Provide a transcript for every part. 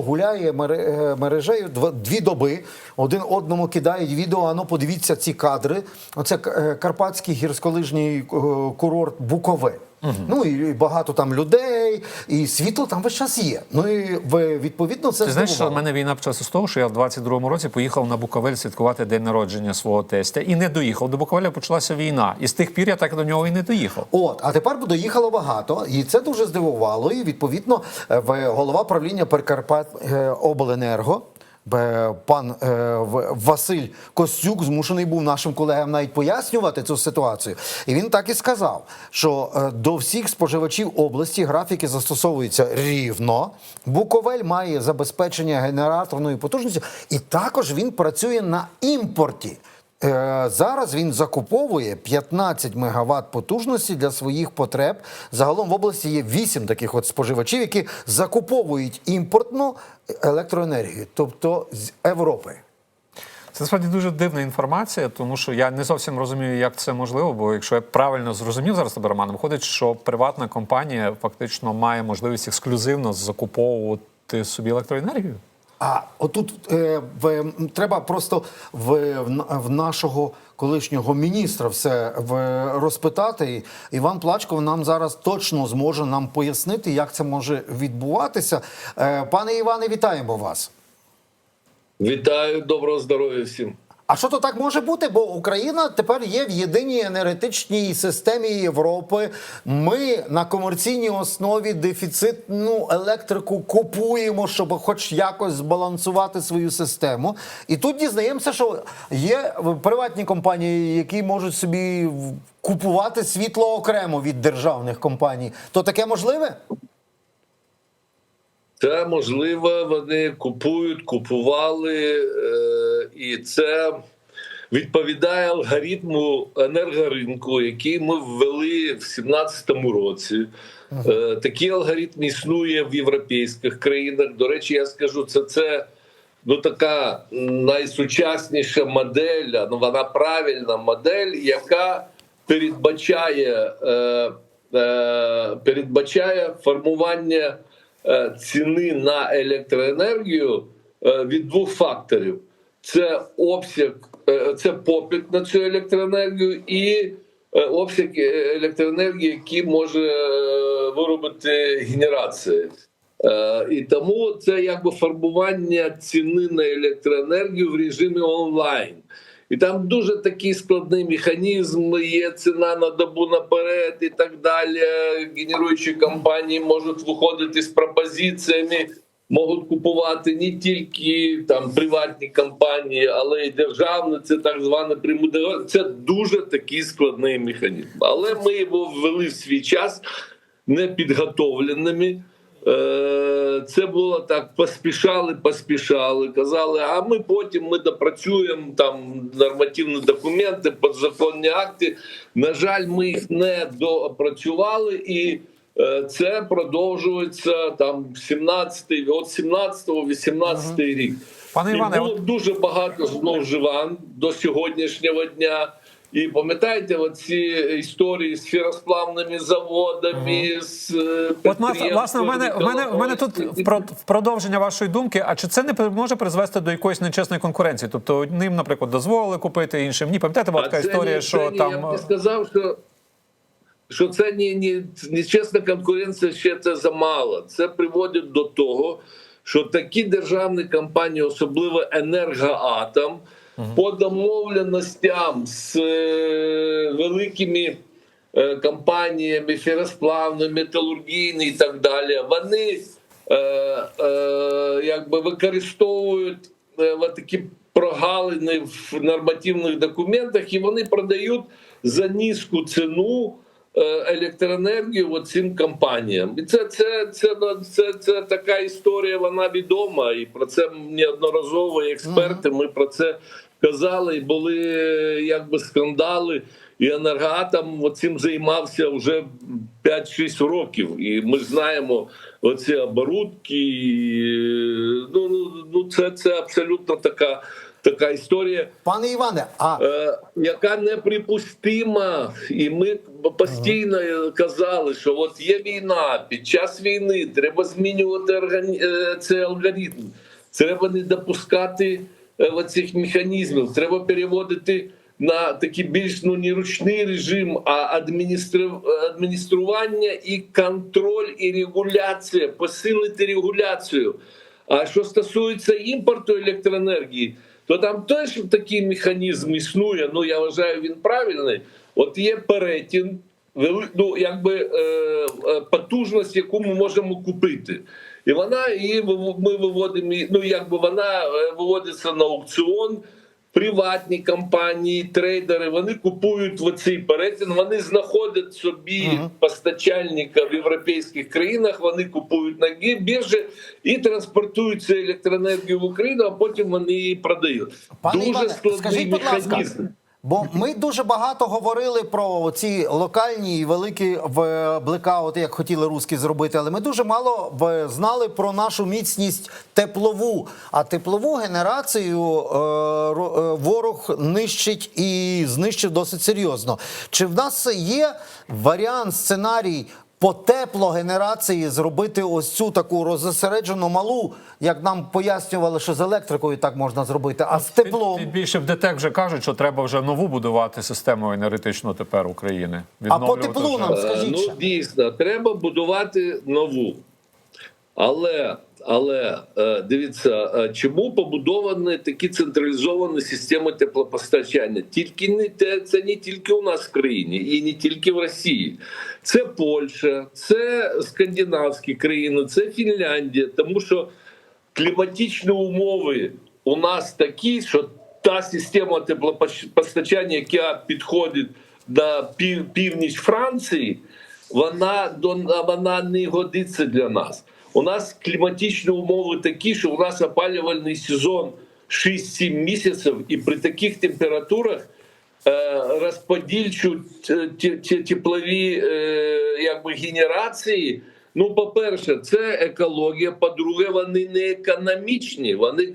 гуляє е, мережею дв- дві доби. Один одному кидають відео. Ану, подивіться ці кадри. Оце е, карпатський гірськолижній е, курорт Букове. Ну і багато там людей, і світло там весь час є. Ну і відповідно це Ти знаєш, що в мене війна почалася з того, що я в 22-му році поїхав на Буковель святкувати день народження свого тестя і не доїхав. До Буковеля почалася війна. І з тих пір я так до нього і не доїхав. От, а тепер доїхало багато, і це дуже здивувало. І відповідно, е, в- голова правління Прикарпат е, обленерго. Пан е, Василь Костюк змушений був нашим колегам навіть пояснювати цю ситуацію. І він так і сказав, що е, до всіх споживачів області графіки застосовуються рівно. Буковель має забезпечення генераторної потужності, і також він працює на імпорті. Е, Зараз він закуповує 15 мегаватт потужності для своїх потреб. Загалом в області є 8 таких от споживачів, які закуповують імпортну електроенергію, тобто з Європи. Це насправді дуже дивна інформація, тому що я не зовсім розумію, як це можливо. Бо якщо я правильно зрозумів зараз тебе, Роман, виходить, що приватна компанія фактично має можливість ексклюзивно закуповувати собі електроенергію. А отут е, в, треба просто в, в, нашого колишнього міністра все в, розпитати. Іван Плачков нам зараз точно зможе нам пояснити, як це може відбуватися. Е, пане Іване, вітаємо вас. Вітаю, доброго здоров'я всім. А що то так може бути? Бо Україна тепер є в єдиній енергетичній системі Європи. Ми на комерційній основі дефіцитну електрику купуємо, щоб хоч якось збалансувати свою систему. І тут дізнаємося, що є приватні компанії, які можуть собі купувати світло окремо від державних компаній. То таке можливе? Це можливо, вони купують, купували, е, і це відповідає алгоритму енергоринку, який ми ввели в 2017 році. Е, Такий алгоритм існує в європейських країнах. До речі, я скажу, це це. Ну, така найсучасніша модель, ну вона правильна модель, яка передбачає, е, е, передбачає формування е, ціни на електроенергію е, від двох факторів: це обсяг, е, це попит на цю електроенергію і е, обсяг е, електроенергії, який може виробити генерація. І тому це якби формування ціни на електроенергію в режимі онлайн. І там дуже такий складний механізм, є ціна на добу наперед і так далі. Генеруючі компанії можуть виходити з пропозиціями, можуть купувати не тільки там приватні компанії, але й державні, це так зване пряму. Це дуже такий складний механізм. Але ми його ввели в свій час непідготовленими. Е, Це було так: поспішали, поспішали. Казали, а ми потім ми допрацюємо там нормативні документи, підзаконні акти. На жаль, ми їх не доопрацювали, і це продовжується там 17-й, от 17-18 рік. Пане І Іване, було от дуже багато зловживань до сьогоднішнього дня. І пам'ятаєте, оці історії з фіросплавними заводами, з е, От власне, в мене в мене в мене тут в продовження вашої думки. А чи це не може призвести до якоїсь нечесної конкуренції? Тобто одним, наприклад, дозволили купити іншим ні. Пам'ятаєте, була така історія, ні- що це ні, там я б не сказав, що, що це не, не, не чесна конкуренція, ще це замало. Це приводить до того, що такі державні компанії, особливо енергоатом, по домовленостям з е, великими е, компаніями, феросплавними, металургійні і так далі, вони е, е, якби використовують е, такі прогалини в нормативних документах, і вони продають за низьку ціну електроенергію цим компаніям. І це, це, це, це, це така історія, вона відома, і про це неодноразово експерти. Ми про це казали, і були е, якби скандали. І енергоатом цим займався вже 5-6 років. І ми знаємо оці оборудки. і, Ну, ну, ну це, це абсолютно така така історія. Пане Іване, а е, яка неприпустима, і ми постійно казали, що от є війна, під час війни треба змінювати органі... е, цей алгоритм. Треба не допускати е, оцих механізмів. Треба переводити на такий більш ну не ручний режим, а адміністру... адміністрування і контроль і регуляція, посилити регуляцію. А що стосується імпорту електроенергії, то там теж такий механізм існує. Ну я вважаю, він правильний. От є перетін, ну, якби е, е, потужність, яку ми можемо купити. І вона її ми виводимо, ну якби вона е, виводиться на аукціон. Приватні компанії, трейдери, вони купують в цей перетин, вони знаходять собі постачальника в європейських країнах, вони купують на біржі і транспортують цю електроенергію в Україну, а потім вони її продають. Пане Дуже Іване, складний скажіть, будь ласка. Бо ми дуже багато говорили про ці локальні і великі блекаути, як хотіли руски зробити, але ми дуже мало знали про нашу міцність теплову. А теплову генерацію е, е, ворог нищить і знищив досить серйозно. Чи в нас є варіант, сценарій? По теплогенерації зробити ось цю таку розосереджену малу, як нам пояснювали, що з електрикою так можна зробити, а з теплом. Тим більше в ДТЕК вже кажуть, що треба вже нову будувати систему енергетичну тепер України. А по теплу вже. нам Е, скажіть. Ну ще. дійсно, треба будувати нову. Але, але е, дивіться, е, чому побудовані такі централізовані системи теплопостачання? Тільки не те, це не тільки у нас в країні і не тільки в Росії. Це Польща, це скандинавські країни, це Фінляндія, тому що кліматичні умови у нас такі, що та система теплопостачання, яка підходить до північ Франції, вона, вона не годиться для нас. У нас кліматичні умови такі, що у нас опалювальний сезон 6-7 місяців, і при таких температурах е, розподільчу т- теплові е, якби, генерації. Ну, по-перше, це екологія. По-друге, вони не економічні. Вони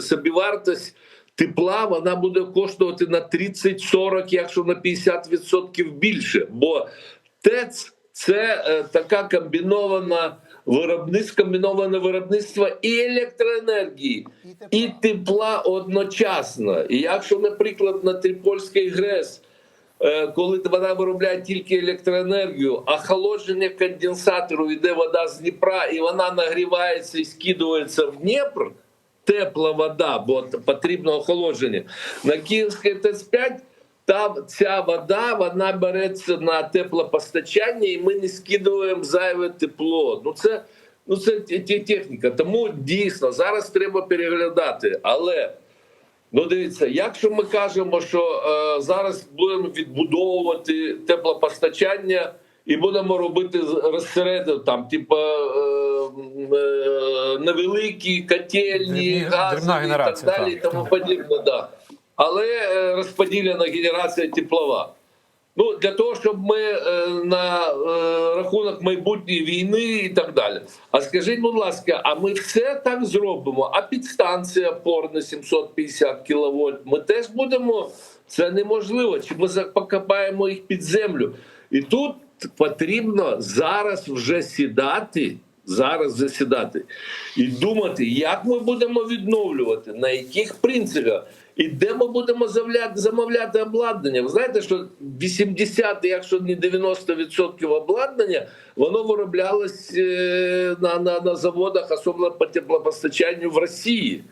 собівартість тепла вона буде коштувати на 30-40, якщо на 50% більше. Бо ТЕЦ це е, така комбінована виробництво, комбіноване виробництво і електроенергії, і тепла одночасно. І якщо, наприклад, на Трипольський ГРЕС е, коли вона виробляє тільки електроенергію, а холодження конденсатору йде вода з Дніпра, і вона нагрівається і скидується в Дніпр, тепла вода, бо потрібно охолодження. На Київській ТЕЦ-5 там ця вода вона береться на теплопостачання, і ми не скидуємо зайве тепло. Ну це, ну це техніка. Тому дійсно зараз треба переглядати. Але Ну, дивіться, якщо ми кажемо, що е, зараз будемо відбудовувати теплопостачання і будемо робити розсередину, там, типу, е, е, невеликі котельні, газові і так далі, і так. тому подібне. Да. Але е, розподілена генерація теплова. Ну, для того, щоб ми е, на е, рахунок майбутньої війни і так далі. А скажіть, будь ласка, а ми все так зробимо? А підстанція опорна 750 кВт, ми теж будемо. Це неможливо. Чи ми покопаємо їх під землю? І тут потрібно зараз вже сідати. Зараз вже сідати і думати, як ми будемо відновлювати, на яких принципах, і де ми будемо замовляти, замовляти обладнання. Ви знаєте, що 80, якщо не 90% обладнання, воно вироблялось е, на, на, на заводах, особливо по теплопостачанню в Росії.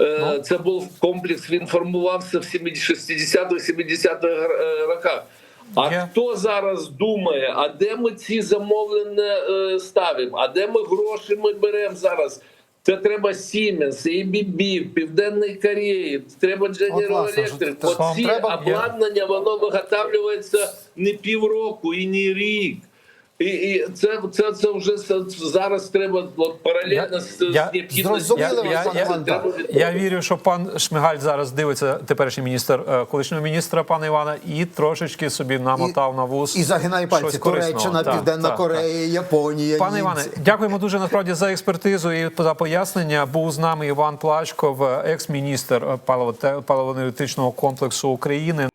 Е, Це був комплекс, він формувався в 60-х-70-х е, роках. А Є. хто зараз думає, а де ми ці замовлення ставимо? А де ми гроші ми беремо зараз? Це треба Сіменс, ABB, в Південній Кореї, треба General Electric. Оці обладнання воно виготовлюється не півроку і не рік. І, і це, це, це вже зараз треба паралельно Я- з, я- з необхідністю. Іван, треба так. відбувати. Я вірю, що пан Шмигаль зараз дивиться теперішній міністр е, колишнього міністра пана Івана і трошечки собі намотав на вуз. І загинає пальці. Так, Південна так, Корея, Японія. Пане. Іване, дякуємо дуже насправді за експертизу і за пояснення. Був з нами Іван Плачков, екс-міністр паливо- паливо-енергетичного комплексу України.